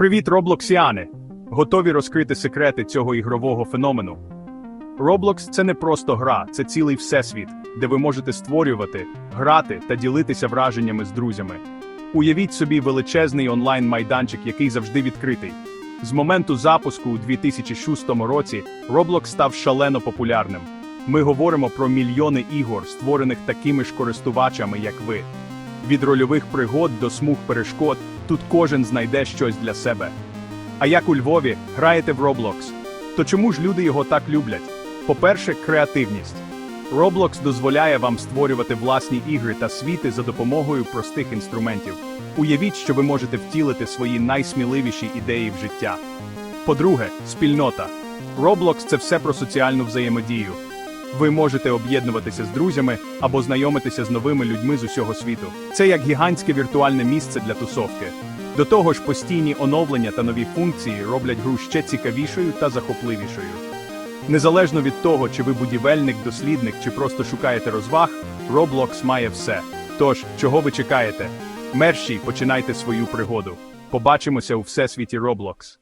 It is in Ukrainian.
Привіт, роблоксіани! Готові розкрити секрети цього ігрового феномену. Roblox – це не просто гра, це цілий всесвіт, де ви можете створювати, грати та ділитися враженнями з друзями. Уявіть собі величезний онлайн-майданчик, який завжди відкритий. З моменту запуску у 2006 році Roblox став шалено популярним. Ми говоримо про мільйони ігор, створених такими ж користувачами, як ви. Від рольових пригод до смуг перешкод тут кожен знайде щось для себе. А як у Львові граєте в Roblox? То чому ж люди його так люблять? По-перше, креативність. Roblox дозволяє вам створювати власні ігри та світи за допомогою простих інструментів. Уявіть, що ви можете втілити свої найсміливіші ідеї в життя. По-друге, спільнота. Roblox – це все про соціальну взаємодію. Ви можете об'єднуватися з друзями або знайомитися з новими людьми з усього світу. Це як гігантське віртуальне місце для тусовки. До того ж, постійні оновлення та нові функції роблять гру ще цікавішою та захопливішою. Незалежно від того, чи ви будівельник, дослідник, чи просто шукаєте розваг, Roblox має все. Тож, чого ви чекаєте? Мерщій починайте свою пригоду. Побачимося у всесвіті Roblox.